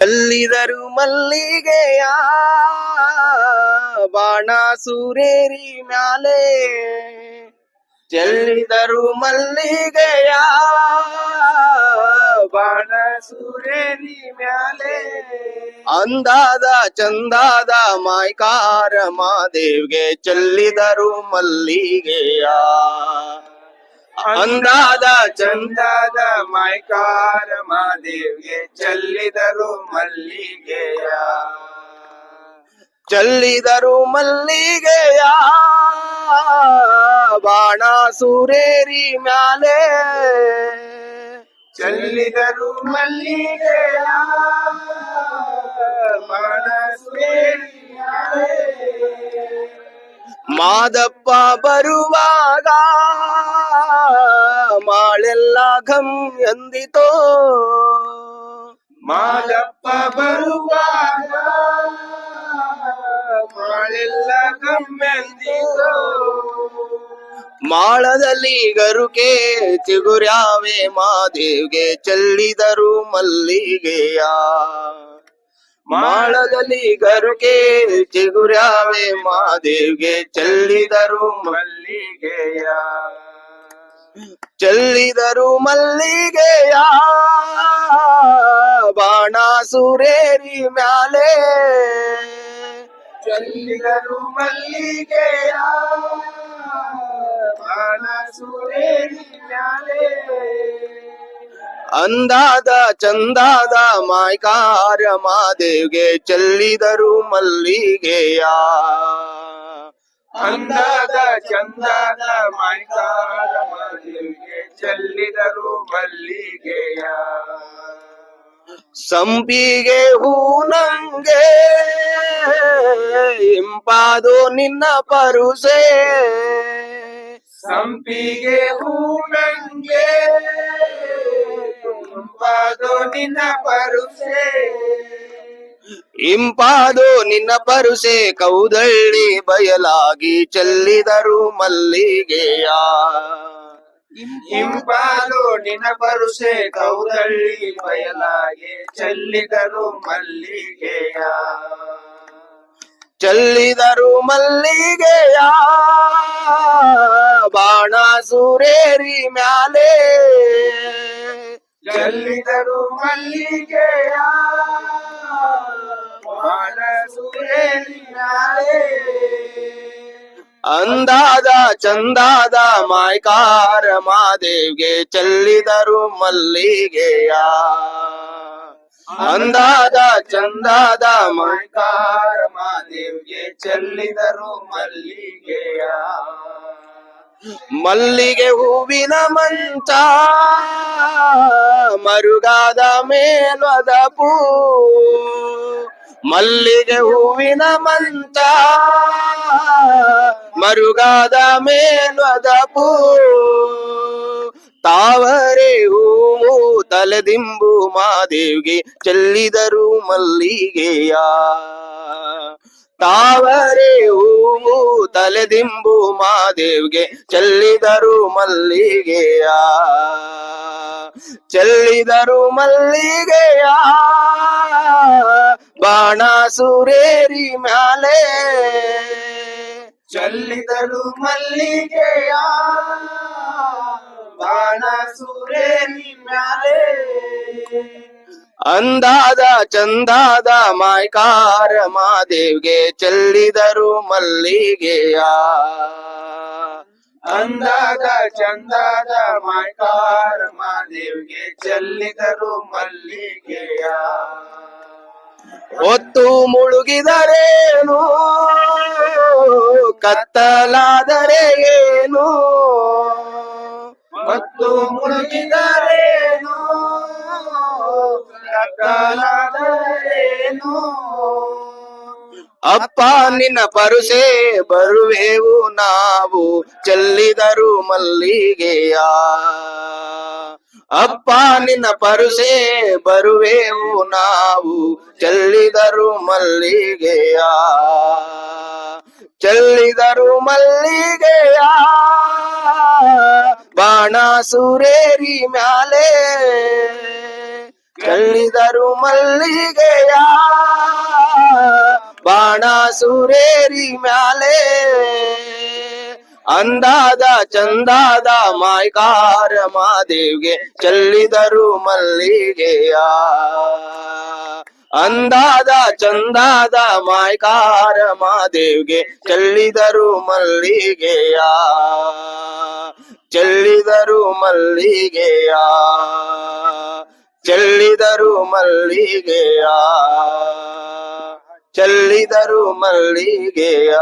ಅಲ್ಲಿದರು ಮಲ್ಲಿಗೆಯ ಬಾಣ ಸೂರೇರಿ ಮ್ಯಾಲೆ. ಚೆಲ್ಲಿದರು ಮಲ್ಲಿಗೆಯ ಬಾಣ ಸೂರೇರಿ ಮ್ಯಾಲೆ. ಅಂದಾದ ಚಂದಾದ ಮಾಯ್ಕಾರ ಮಾದೇವ್ಗೆ ಚೆಲ್ಲಿದರು ಮಲ್ಲಿಗೆಯ ಅಂದಾದ ಚಂದಾದ ಮೈಕಾರ ಮಾದೇವ್ಗೆ ಚೆಲ್ಲಿದರು ಮಲ್ಲಿಗೆಯ. ಚೆಲ್ಲಿದರು ಮಲ್ಲಿಗೆಯ, ಬಾಣ ಸುರೇರಿ ಮ್ಯಾಲೆ. ಚೆಲ್ಲಿದರು ಮಲ್ಲಿಗೆಯ, ಬಾಣ ಸುರೇರಿ ಮ್ಯಾಲೆ. ಮಾದಪ್ಪ ಬರುವಾಗ ಮಾಳೆಲ್ಲ ಘಂ ಎಂದಿತೋ. ಮಾಲಪ್ಪ ಬರುವಾಗ ಮಾಳೆಲ್ಲ ಕಮ್ಮೆಂದಿತೋ. ಮಾಳದಲ್ಲಿ ಗರುಕೆ ಚಿಗುರ್ಯಾವೆ ಮಾದೇವ್ಗೆ ಚೆಲ್ಲಿದರು ಮಲ್ಲಿಗೆಯ. ಮಾಳದಲ್ಲಿ ಗರುಕೆ ಚಿಗುರ್ಯಾವೆ ಮಾದೇವ್ಗೆ ಚೆಲ್ಲಿದರು ಮಲ್ಲಿಗೆಯ. ಚೆಲ್ಲಿದರು ಮಲ್ಲಿಗೆಯ ಬಾಣ ಸುರೇರಿ ಮ್ಯಾಲೆ. ಚೆಲ್ಲಿದರು ಮಲ್ಲಿಗೆಯ ಬಾಣ ಸುರೇರಿ ಮ್ಯಾಲೆ. ಅಂದಾದ ಚಂದಾದ ಮಾಯ್ಕಾರ ಮಾದೇವ್ಗೆ ಚೆಲ್ಲಿದರು ಮಲ್ಲಿಗೆಯ ಅಂದಾದ ಚಂದಾದ ಮಾಯ್ಕಾರ ಮಲ್ಲಿಗೆ ಚೆಲ್ಲಿದರು ಮಲ್ಲಿಗೆಯ. ಸಂಪಿಗೆ ಹೂನಂಗೆ ಇಂಪಾದು ನಿನ್ನ ಪರುಸೆ. ಸಂಪಿಗೆ ಹೂನಂಗೆ ಇಂಪಾದು ನಿನ್ನ ಪರುಸೆ. ಇಂಪಾದು ನಿನ್ನ ಪರುಸೆ ಕೌದಳ್ಳಿ ಬಯಲಾಗಿ ಚೆಲ್ಲಿದರು ಮಲ್ಲಿಗೆಯ. ಇಂಪಾದು ನಿನ್ನ ಪರುಸೆ ಕೌದಳ್ಳಿ ಬಯಲಾಗಿ ಚೆಲ್ಲಿದರು ಮಲ್ಲಿಗೆಯ. ಚೆಲ್ಲಿದರು ಮಲ್ಲಿಗೆಯ. ಬಾಣ ಸೂರೇರಿ ಮ್ಯಾಲೆ ಚೆಲ್ಲಿದರು ಮಲ್ಲಿಗೆಯ ಅಂದಾದ ಚಂದಾದ ಮಾಯ್ಕಾರ ಮಾದೇವ್ಗೆ ಚೆಲ್ಲಿದರು ಮಲ್ಲಿಗೆಯ. ಅಂದಾದ ಚಂದಾದ ಮಾಯ್ಕಾರ ಮಾದೇವ್ಗೆ ಚೆಲ್ಲಿದರು ಮಲ್ಲಿಗೆಯ. ಮಲ್ಲಿಗೆ ಹೂವಿನ ಮಂಚ, ಮರುಗಾದ ಮೇಲ್ವದ ಪೂ. ಮಲ್ಲಿಗೆ ಹೂವಿನ ಮಂತ ಮರುಗಾದ ಮೇಲ್ವದ ಪೂ. ತಾವರೆ ಹೂವು ತಲೆದಿಂಬು ಮಾದೇವಿಗೆ, ಚೆಲ್ಲಿದರು ಮಲ್ಲಿಗೆಯ. ತಾವರೆ ಹೂವು ತಲೆದಿಂಬು ಮಾದೇವ್ಗೆ ಚೆಲ್ಲಿದರು ಮಲ್ಲಿಗೆಯ? ಚೆಲ್ಲಿದರು ಮಲ್ಲಿಗೆಯ? ಬಾಣ ಸುರೇರಿ ಮ್ಯಾಲೆ ಚೆಲ್ಲಿದರು ಮಲ್ಲಿಗೆಯ? ಬಾಣ ಸುರೇರಿ ಮ್ಯಾಲೆ ಅಂದಾದ ಚಂದಾದ ಮಾಯ್ಕಾರ ಮಾದೇವ್ಗೆ ಚೆಲ್ಲಿದರು ಮಲ್ಲಿಗೆಯ. ಅಂದಾದ ಚಂದಾದ ಮಾಯ್ಕಾರ ಮಾದೇವ್ಗೆ ಚೆಲ್ಲಿದರು ಮಲ್ಲಿಗೆಯ. ಹೊತ್ತು ಮುಳುಗಿದರೇನು? ಕತ್ತಲಾದರೆ ಏನು? ಮತ್ತು ಮುಳುಗಿದರೇನು? ಕತ್ತಲಾದರೇನು ಅಪ್ಪ ನಿನ್ನ ಪರುಸೆ ಬರುವೆವು ನಾವು, ಚೆಲ್ಲಿದರು ಮಲ್ಲಿಗೆಯ? ಅಪ್ಪ ನಿನ್ನ ಪರುಸೆ ಬರುವೆವು ನಾವು, ಚೆಲ್ಲಿದರು ಮಲ್ಲಿಗೆಯ? ಚೆಲ್ಲಿದರು ಮಲ್ಲಿಗೆಯ? ಬಾಣಾಸುರೇರಿ ಮ್ಯಾಲೆ ಚೆಲ್ಲಿದರು ಮಲ್ಲಿಗೆಯ ಬಾಣ ಸುರೇರಿ ಮ್ಯಾಲೆ. ಅಂದಾದ ಚಂದಾದ ಮಾಯ್ಕಾರ ಮಾದೇವ್ಗೆ ಚೆಲ್ಲಿದರು ಮಲ್ಲಿಗೆಯ. ಅಂದಾದ ಚಂದಾದ ಮಾಯ್ಕಾರ ಮಾದೇವ್ಗೆ ಚೆಲ್ಲಿದರು ಮಲ್ಲಿಗೆಯ. ಚೆಲ್ಲಿದರು ಮಲ್ಲಿಗೆಯ. ಚೆಲ್ಲಿದರು ಮಲ್ಲಿಗೆಯ? ಚಲ್ಲಿದರು ಮಲ್ಲಿಗೆಯ?